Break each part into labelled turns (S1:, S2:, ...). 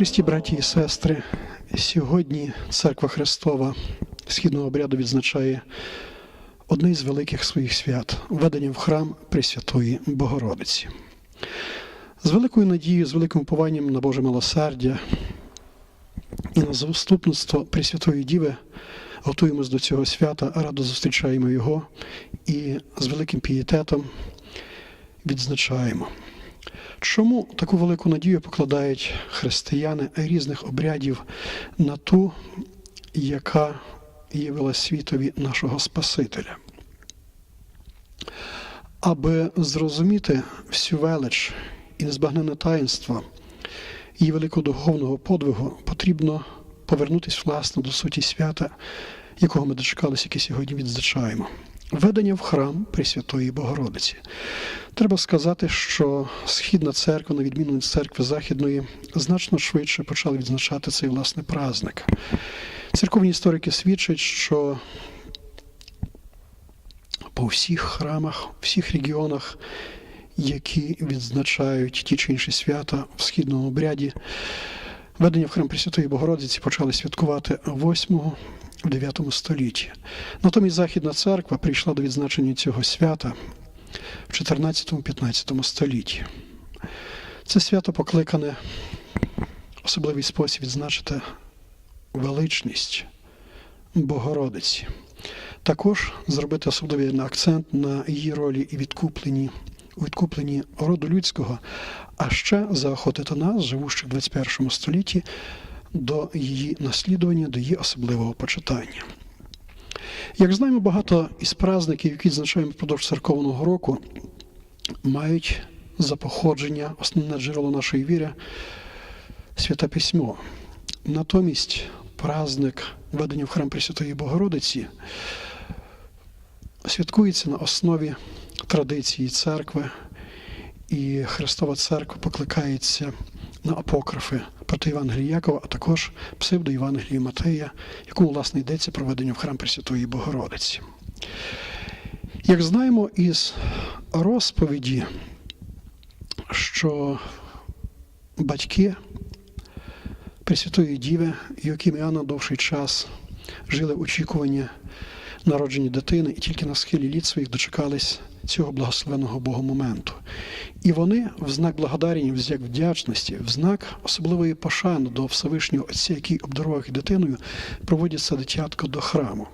S1: Христі, браті і сестри, сьогодні Церква Христова східного обряду відзначає одне з великих своїх свят введення в храм Пресвятої Богородиці. З великою надією, з великим упованням на Боже милосердя і на заступництво Пресвятої Діви готуємось до цього свята, радо зустрічаємо його і з великим пієтетом відзначаємо. Чому таку велику надію покладають християни різних обрядів на ту, яка явила світові нашого Спасителя? Аби зрозуміти всю велич і незбагнене таїнство її великодуховного подвигу, потрібно повернутися власне до суті свята, якого ми дочекалися, яке сьогодні відзначаємо. Введення в храм Пресвятої Богородиці. Треба сказати, що Східна церква, на відміну від церкви Західної, значно швидше почали відзначати цей власний праздник. Церковні історики свідчать, що по всіх храмах, всіх регіонах, які відзначають ті чи інші свята в східному обряді, Введення в храм Пресвятої Богородиці почали святкувати 8 в 9 столітті. Натомість Західна церква прийшла до відзначення цього свята в 14-15 столітті. Це свято покликане особливий спосіб відзначити величність Богородиці. Також зробити особливий акцент на її ролі і відкупленні, у відкупленні роду людського, а ще заохотити нас, живущих в 21 столітті, до її наслідування, до її особливого почитання. Як знаємо, багато із праздників, які відзначаємо впродовж церковного року, мають за походження основне джерело нашої віри святе письмо. Натомість праздник введення в храм Пресвятої Богородиці святкується на основі традиції церкви, і Христова Церква покликається на апокрифи протоєвангелії Якова, а також псевдоєвангелії Матея, якому, власне, йдеться проведення в храм Пресвятої Богородиці. Як знаємо із розповіді, що батьки Пресвятої Діви, Йоким і Анна довший час жили в очікуванні народження дитини і тільки на схилі літ своїх дочекались цього благословеного Богу моменту. І вони в знак благодарення, в знак вдячності, в знак особливої пошани до Всевишнього Отця, який обдарував їх дитиною, проводять це дитятко до храму.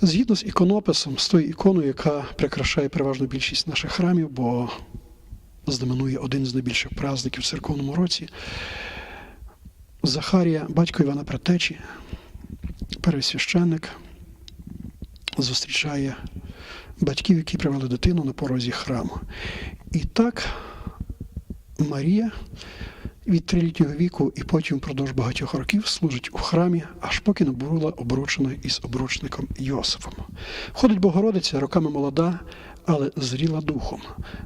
S1: Згідно з іконописом, з тою іконою, яка прикрашає переважну більшість наших храмів, бо знаменує один з найбільших праздників в церковному році, Захарія, батько Івана Претечі, первосвященник, зустрічає батьків, які привели дитину на порозі храму. І так Марія від трилітнього віку і потім впродовж багатьох років служить у храмі, аж поки не була обручена із обручником Йосифом. Ходить Богородиця, роками молода, але зріла духом.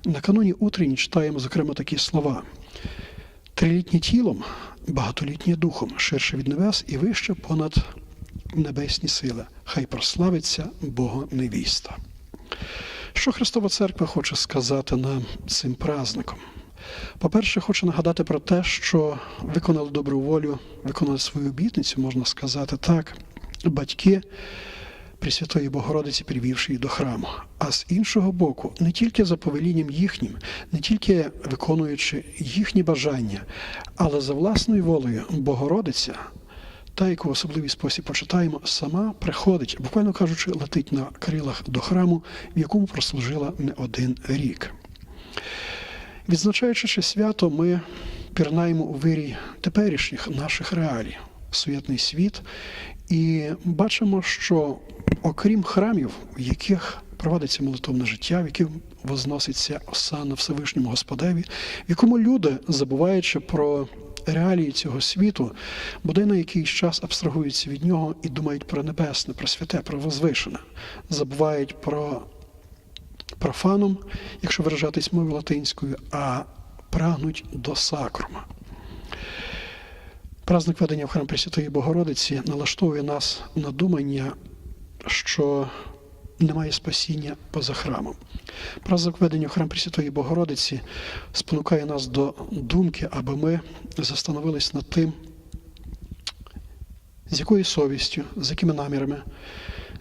S1: На каноні утренні читаємо, зокрема, такі слова. Трилітнє тілом, багатолітнє духом, ширше від небес і вище понад небесні сили. Хай прославиться Бога невіста. Що Христова Церква хоче сказати нам цим праздником? По-перше, хочу нагадати про те, що виконали добру волю, виконали свою обітницю, можна сказати так, батьки Пресвятої Богородиці, привівши її до храму. А з іншого боку, не тільки за повелінням їхнім, не тільки виконуючи їхні бажання, але за власною волею Богородиця та, яку в особливий спосіб почитаємо, сама приходить, буквально кажучи, летить на крилах до храму, в якому прослужила не один рік. Відзначаючи ще свято, ми пірнаємо у вирій теперішніх наших реалій, суєтний світ, і бачимо, що окрім храмів, в яких проводиться молитовне життя, в яких возноситься осана Всевишньому Господеві, в якому люди, забуваючи про реалії цього світу, бодай на якийсь час абстрагуються від нього і думають про небесне, про святе, про возвишене, забувають про профаном, якщо виражатись мовою латинською, а прагнуть до сакрума. Праздник ведення в храм Пресвятої Богородиці налаштовує нас на думання, що немає спасіння поза храмом. Праздник введення в храм Пресвятої Богородиці спонукає нас до думки, аби ми застановились над тим, з якою совістю, з якими намірами,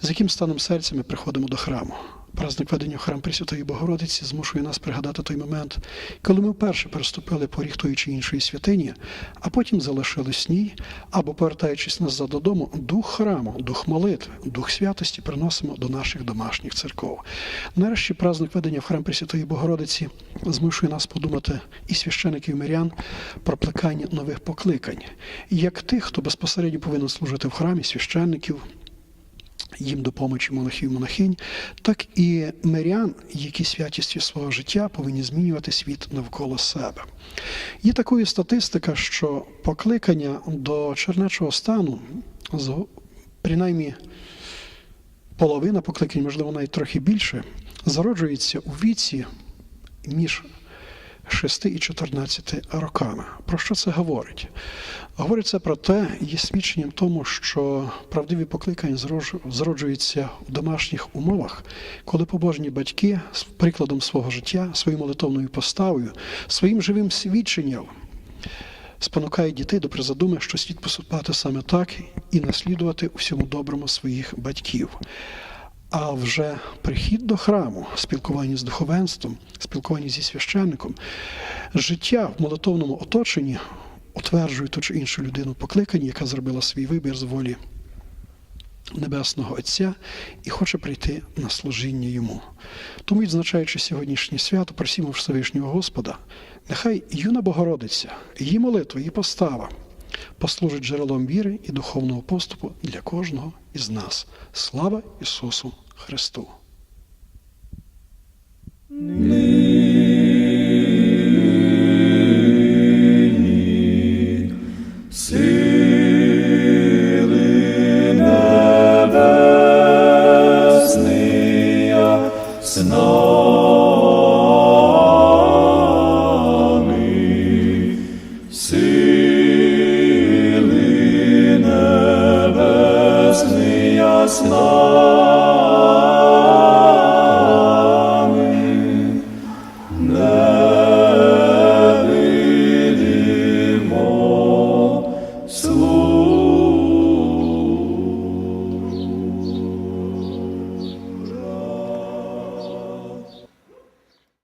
S1: з яким станом серця ми приходимо до храму. Праздник ведення храм Пресвятої Богородиці змушує нас пригадати той момент, коли ми вперше переступили поріг тої чи іншої святині, а потім залишились в ній, або повертаючись назад додому, дух храму, дух молитви, дух святості приносимо до наших домашніх церков. Нарешті праздник ведення в храм Пресвятої Богородиці змушує нас подумати і священиків мирян про плекання нових покликань, як тих, хто безпосередньо повинен служити в храмі священників, їм допомочі монахів і монахинь, так і мирян, які святістю свого життя повинні змінювати світ навколо себе. Є такою статистика, що покликання до чернечого стану, принаймні половина покликань, можливо, навіть трохи більше, зароджується у віці між 6 і 14 роками. Про що це говорить? Говорить це про те, є свідченням тому, що правдиві покликання зароджуються в домашніх умовах, коли побожні батьки з прикладом свого життя, своєю молитовною поставою, своїм живим свідченням спонукають дітей до призадуми, що слід поступати саме так і наслідувати у всьому доброму своїх батьків. А вже прихід до храму, спілкування з духовенством, спілкування зі священником, життя в молитовному оточенні утверджує ту чи іншу людину покликані, яка зробила свій вибір з волі Небесного Отця і хоче прийти на служіння йому. Тому, відзначаючи сьогоднішнє свято, просімо Всевишнього Господа, нехай юна Богородиця, її молитва, її постава послужить джерелом віри і духовного поступу для кожного із нас. Слава Ісусу Христу!
S2: No.